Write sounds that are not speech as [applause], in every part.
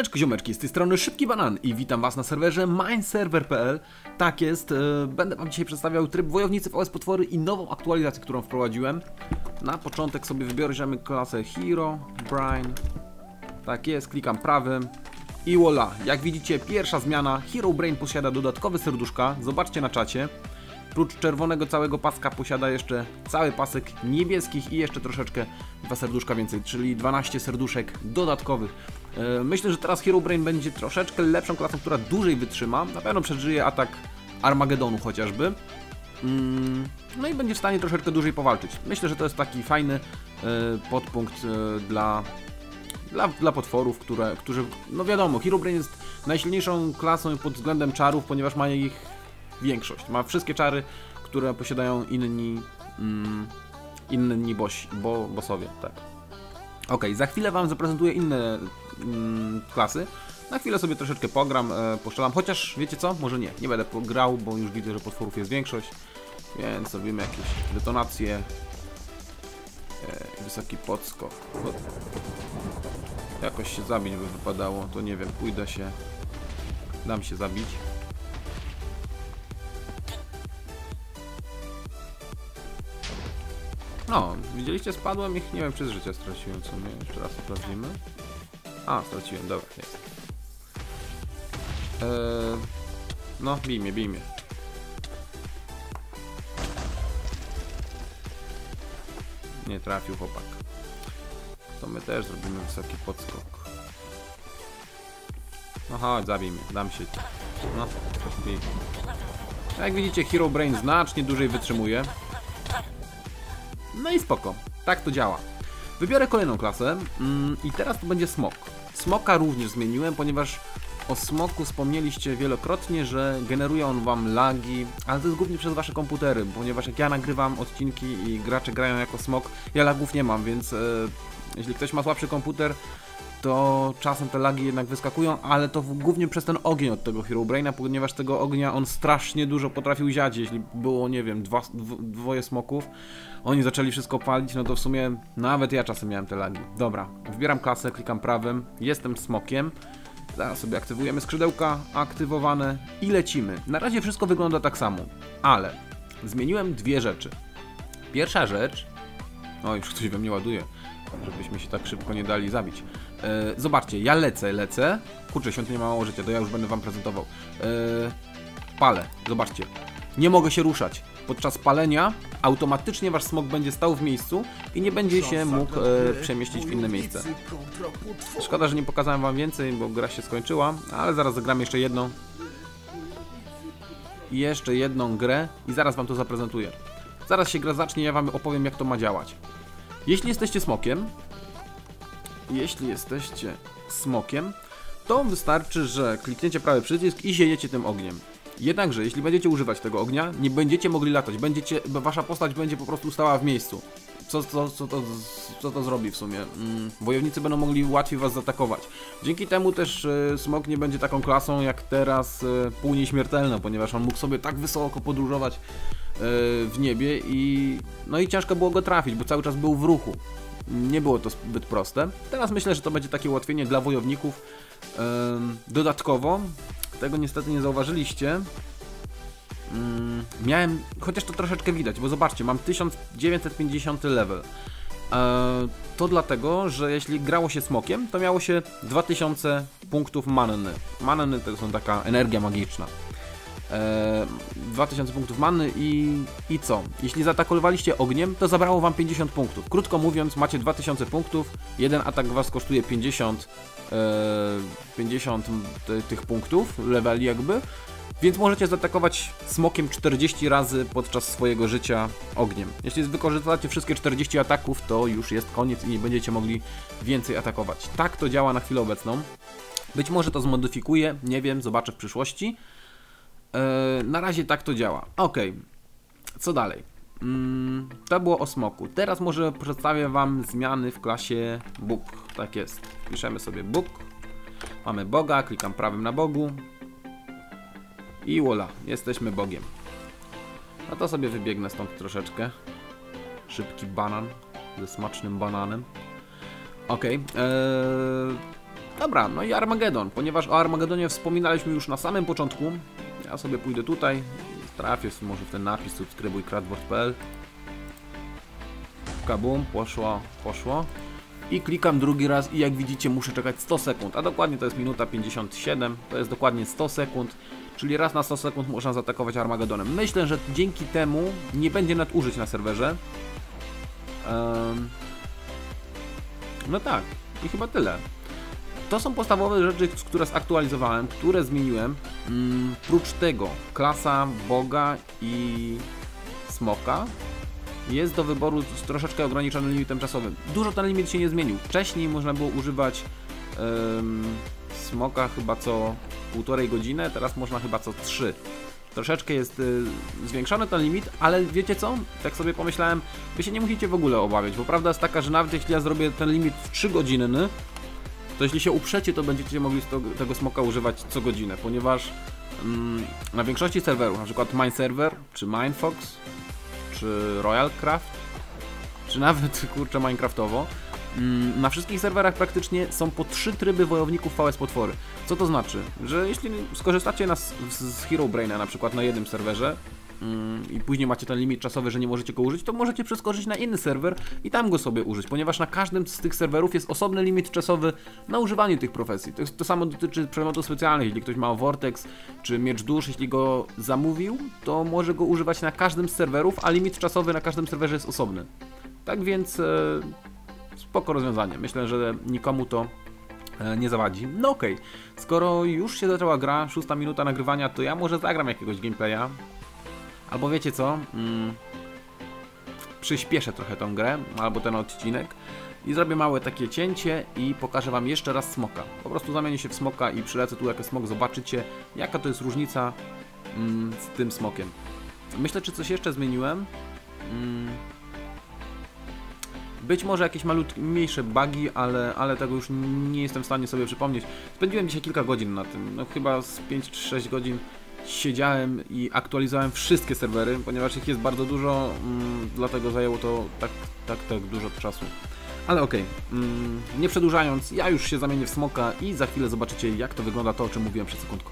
Siemaneczko ziomeczki, z tej strony Szybki Banan i witam was na serwerze mineserver.pl Tak jest, e, będę wam dzisiaj przedstawiał tryb Wojownicy VS Potwory i nową aktualizację, którą wprowadziłem. Na początek sobie wybierzemy klasę Hero, Brian Tak jest, klikam prawym i voila, jak widzicie pierwsza zmiana. Hero Brain posiada dodatkowe serduszka, zobaczcie na czacie. Prócz czerwonego całego paska posiada jeszcze cały pasek niebieskich i jeszcze troszeczkę dwa serduszka więcej, czyli 12 serduszek dodatkowych. E, myślę, że teraz Herobrain będzie troszeczkę lepszą klasą, która dłużej wytrzyma. Na pewno przeżyje atak Armagedonu chociażby. Mm, no i będzie w stanie troszeczkę dłużej powalczyć. Myślę, że to jest taki fajny e, podpunkt e, dla, dla, dla potworów, które, którzy, no wiadomo, Herobrain jest najsilniejszą klasą pod względem czarów, ponieważ ma ich większość. Ma wszystkie czary, które posiadają inni, mm, inni boś, bo, bossowie, tak. Ok, za chwilę Wam zaprezentuję inne mm, klasy. Na chwilę sobie troszeczkę pogram, e, poszczelam, chociaż wiecie co? Może nie, nie będę grał, bo już widzę, że potworów jest większość. Więc zrobimy jakieś detonacje. E, wysoki podskok. Jakoś się zabić by wypadało, to nie wiem, pójdę się, dam się zabić. No, widzieliście, spadłem ich, nie wiem czy z życia straciłem, co my jeszcze raz sprawdzimy. A, straciłem, dobra, jest. Eee, no, bij mnie, bij mnie. Nie trafił chłopak. To my też zrobimy wysoki podskok. No chodź, zabij mnie, dam się. No, bij. Jak widzicie, Hero Brain znacznie dłużej wytrzymuje. No i spoko, tak to działa. Wybiorę kolejną klasę mm, i teraz to będzie smok. Smoka również zmieniłem, ponieważ o smoku wspomnieliście wielokrotnie, że generuje on wam lagi, ale to jest głównie przez wasze komputery, ponieważ jak ja nagrywam odcinki i gracze grają jako smok, ja lagów nie mam, więc e, jeśli ktoś ma słabszy komputer, to czasem te lagi jednak wyskakują, ale to głównie przez ten ogień od tego Herobraina, ponieważ tego ognia on strasznie dużo potrafił ziać, jeśli było, nie wiem, dwa, dwoje smoków, oni zaczęli wszystko palić, no to w sumie nawet ja czasem miałem te lagi. Dobra, wybieram klasę, klikam prawym, jestem smokiem, Zaraz sobie aktywujemy skrzydełka, aktywowane i lecimy. Na razie wszystko wygląda tak samo, ale zmieniłem dwie rzeczy. Pierwsza rzecz... O, już ktoś we mnie ładuje, żebyśmy się tak szybko nie dali zabić. E, zobaczcie, ja lecę, lecę. Kurczę, świątynia ma mało życia, to ja już będę wam prezentował. E, palę, zobaczcie. Nie mogę się ruszać. Podczas palenia automatycznie wasz smok będzie stał w miejscu i nie będzie się mógł e, przemieścić w inne miejsce. Szkoda, że nie pokazałem wam więcej, bo gra się skończyła, ale zaraz zagram jeszcze jedną. Jeszcze jedną grę i zaraz wam to zaprezentuję. Zaraz się gra zacznie, ja wam opowiem jak to ma działać. Jeśli jesteście smokiem, jeśli jesteście smokiem, to wystarczy, że klikniecie prawy przycisk i siejecie tym ogniem. Jednakże, jeśli będziecie używać tego ognia, nie będziecie mogli latać, będziecie, wasza postać będzie po prostu stała w miejscu. Co, co, co, to, co to zrobi w sumie? Mm, wojownicy będą mogli łatwiej was zaatakować. Dzięki temu też y, smok nie będzie taką klasą jak teraz y, pół nieśmiertelną, ponieważ on mógł sobie tak wysoko podróżować y, w niebie i no i ciężko było go trafić, bo cały czas był w ruchu. Nie było to zbyt proste. Teraz myślę, że to będzie takie ułatwienie dla wojowników. Dodatkowo, tego niestety nie zauważyliście, miałem, chociaż to troszeczkę widać, bo zobaczcie, mam 1950 level. To dlatego, że jeśli grało się smokiem, to miało się 2000 punktów manny. Manny to są taka energia magiczna. 2000 punktów manny i, i co? Jeśli zaatakowaliście ogniem, to zabrało wam 50 punktów. Krótko mówiąc, macie 2000 punktów, jeden atak was kosztuje 50, e, 50 tych punktów, leveli jakby, więc możecie zaatakować smokiem 40 razy podczas swojego życia ogniem. Jeśli wykorzystacie wszystkie 40 ataków, to już jest koniec i nie będziecie mogli więcej atakować. Tak to działa na chwilę obecną. Być może to zmodyfikuje, nie wiem, zobaczę w przyszłości. Yy, na razie tak to działa. Ok, co dalej? Mm, to było o smoku. Teraz może przedstawię Wam zmiany w klasie Bóg. Tak jest. Piszemy sobie Bóg. Mamy Boga, klikam prawym na Bogu. I wola, jesteśmy Bogiem. No to sobie wybiegnę stąd troszeczkę. Szybki banan ze smacznym bananem. Ok. Eee, Dobra, no i Armagedon, ponieważ o Armagedonie wspominaliśmy już na samym początku. Ja sobie pójdę tutaj, trafię może w ten napis subskrybuj kratword.pl Kabum, poszło, poszło. I klikam drugi raz i jak widzicie muszę czekać 100 sekund, a dokładnie to jest minuta 57, to jest dokładnie 100 sekund, czyli raz na 100 sekund można zaatakować Armagedonem. Myślę, że dzięki temu nie będzie nadużyć na serwerze. Um, no tak, i chyba tyle. To są podstawowe rzeczy, które zaktualizowałem, które zmieniłem. Mm, prócz tego, klasa Boga i Smoka jest do wyboru z troszeczkę ograniczonym limitem czasowym. Dużo ten limit się nie zmienił. Wcześniej można było używać Smoka chyba co półtorej godziny, teraz można chyba co 3. Troszeczkę jest y, zwiększony ten limit, ale wiecie co? Tak sobie pomyślałem, wy się nie musicie w ogóle obawiać, bo prawda jest taka, że nawet jeśli ja zrobię ten limit w 3 godziny, to jeśli się uprzecie, to będziecie mogli tego smoka używać co godzinę, ponieważ mm, na większości serwerów, na przykład MineServer, czy MineFox, czy Royalcraft, czy nawet, kurczę, Minecraftowo, mm, na wszystkich serwerach praktycznie są po trzy tryby wojowników VS potwory. Co to znaczy? Że jeśli skorzystacie na, z Herobraina na przykład na jednym serwerze, i później macie ten limit czasowy, że nie możecie go użyć, to możecie przeskoczyć na inny serwer i tam go sobie użyć, ponieważ na każdym z tych serwerów jest osobny limit czasowy na używanie tych profesji. To, to samo dotyczy przedmiotów specjalnych, jeśli ktoś ma Vortex czy Miecz Dusz, jeśli go zamówił, to może go używać na każdym z serwerów, a limit czasowy na każdym serwerze jest osobny. Tak więc e, spoko rozwiązanie. Myślę, że nikomu to e, nie zawadzi. No okej, okay. skoro już się zaczęła gra, szósta minuta nagrywania, to ja może zagram jakiegoś gameplaya. Albo wiecie co? Mm, przyspieszę trochę tą grę, albo ten odcinek i zrobię małe takie cięcie i pokażę wam jeszcze raz smoka. Po prostu zamienię się w smoka i przylecę tu jako smok, zobaczycie jaka to jest różnica mm, z tym smokiem. Myślę, czy coś jeszcze zmieniłem. Mm, być może jakieś malutkie, mniejsze bugi, ale, ale tego już nie jestem w stanie sobie przypomnieć. Spędziłem dzisiaj kilka godzin na tym, no chyba z 5 czy 6 godzin siedziałem i aktualizowałem wszystkie serwery, ponieważ ich jest bardzo dużo, mm, dlatego zajęło to tak, tak, tak dużo czasu. Ale okej, okay, mm, nie przedłużając, ja już się zamienię w smoka i za chwilę zobaczycie jak to wygląda to, o czym mówiłem przed sekundką.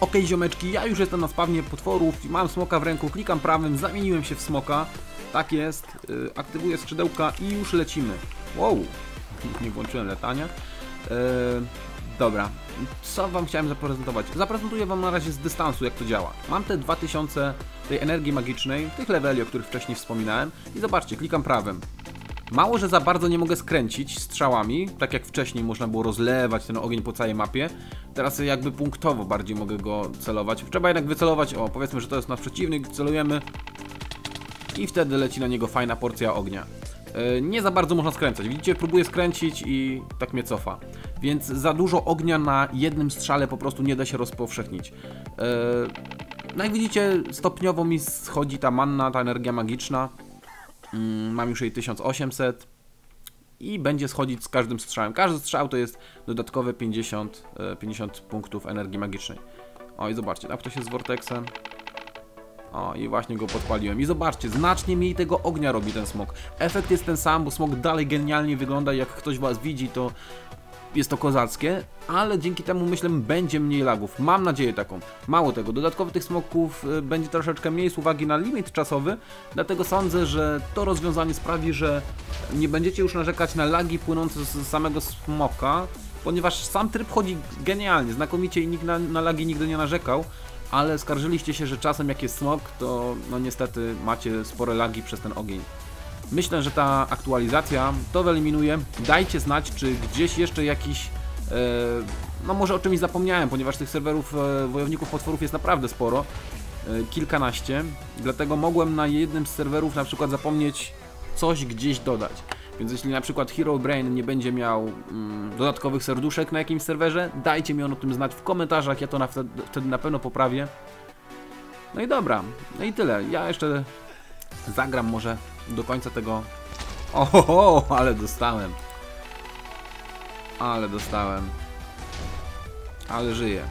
Ok, ziomeczki, ja już jestem na spawnie potworów, mam smoka w ręku, klikam prawym, zamieniłem się w smoka. Tak jest, yy, aktywuję skrzydełka i już lecimy. Wow, [laughs] nie włączyłem latania. Yy, dobra, co wam chciałem zaprezentować? Zaprezentuję wam na razie z dystansu, jak to działa. Mam te 2000 tej energii magicznej, tych leveli, o których wcześniej wspominałem i zobaczcie, klikam prawym. Mało, że za bardzo nie mogę skręcić strzałami, tak jak wcześniej można było rozlewać ten ogień po całej mapie. Teraz jakby punktowo bardziej mogę go celować. Trzeba jednak wycelować, o powiedzmy, że to jest nasz przeciwnik, celujemy i wtedy leci na niego fajna porcja ognia. Yy, nie za bardzo można skręcać. Widzicie, próbuję skręcić i tak mnie cofa. Więc za dużo ognia na jednym strzale po prostu nie da się rozpowszechnić. Yy, no jak widzicie, stopniowo mi schodzi ta manna, ta energia magiczna. Mm, mam już jej 1800 i będzie schodzić z każdym strzałem. Każdy strzał to jest dodatkowe 50, 50 e, punktów energii magicznej. O i zobaczcie, tak to się z Vortexem. O i właśnie go podpaliłem. I zobaczcie, znacznie mniej tego ognia robi ten smok. Efekt jest ten sam, bo smok dalej genialnie wygląda. Jak ktoś was widzi, to jest to kozackie, ale dzięki temu myślę będzie mniej lagów. Mam nadzieję taką. Mało tego, dodatkowo tych smoków y, będzie troszeczkę mniej z uwagi na limit czasowy, dlatego sądzę, że to rozwiązanie sprawi, że nie będziecie już narzekać na lagi płynące z samego smoka, ponieważ sam tryb chodzi genialnie, znakomicie i nikt na, na lagi nigdy nie narzekał, ale skarżyliście się, że czasem jak jest smok, to no niestety macie spore lagi przez ten ogień. Myślę, że ta aktualizacja to wyeliminuje. Dajcie znać, czy gdzieś jeszcze jakiś e, no może o czymś zapomniałem, ponieważ tych serwerów e, wojowników potworów jest naprawdę sporo, e, kilkanaście, dlatego mogłem na jednym z serwerów na przykład zapomnieć coś gdzieś dodać. Więc jeśli na przykład Hero Brain nie będzie miał mm, dodatkowych serduszek na jakimś serwerze, dajcie mi on o tym znać w komentarzach, ja to na, wtedy, wtedy na pewno poprawię. No i dobra, no i tyle. Ja jeszcze zagram może do końca tego... Oho, ale dostałem. Ale dostałem. Ale żyję.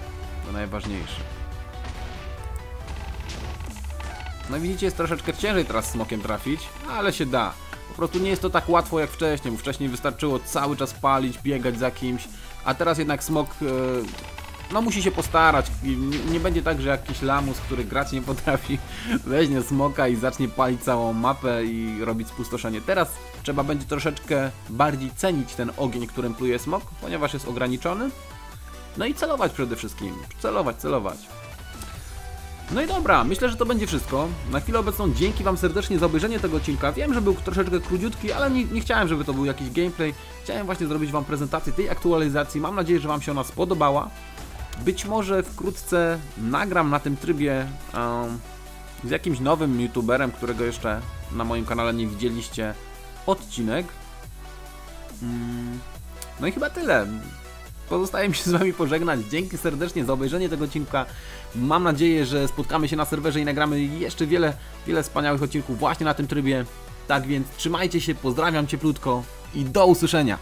To najważniejsze. No widzicie, jest troszeczkę ciężej teraz smokiem trafić, ale się da. Po prostu nie jest to tak łatwo jak wcześniej, bo wcześniej wystarczyło cały czas palić, biegać za kimś, a teraz jednak smok e, no musi się postarać. Nie będzie tak, że jakiś lamus, który grać nie potrafi, [laughs] weźmie smoka i zacznie palić całą mapę i robić spustoszenie. Teraz trzeba będzie troszeczkę bardziej cenić ten ogień, którym pluje smok, ponieważ jest ograniczony. No i celować przede wszystkim. Celować, celować. No i dobra, myślę, że to będzie wszystko. Na chwilę obecną dzięki Wam serdecznie za obejrzenie tego odcinka. Wiem, że był troszeczkę króciutki, ale nie, nie chciałem, żeby to był jakiś gameplay. Chciałem właśnie zrobić Wam prezentację tej aktualizacji. Mam nadzieję, że Wam się ona spodobała. Być może wkrótce nagram na tym trybie um, z jakimś nowym youtuberem, którego jeszcze na moim kanale nie widzieliście, odcinek. Mm, No i chyba tyle. Pozostaje mi się z Wami pożegnać. Dzięki serdecznie za obejrzenie tego odcinka. Mam nadzieję, że spotkamy się na serwerze i nagramy jeszcze wiele, wiele wspaniałych odcinków właśnie na tym trybie. Tak więc trzymajcie się, pozdrawiam cieplutko i do usłyszenia.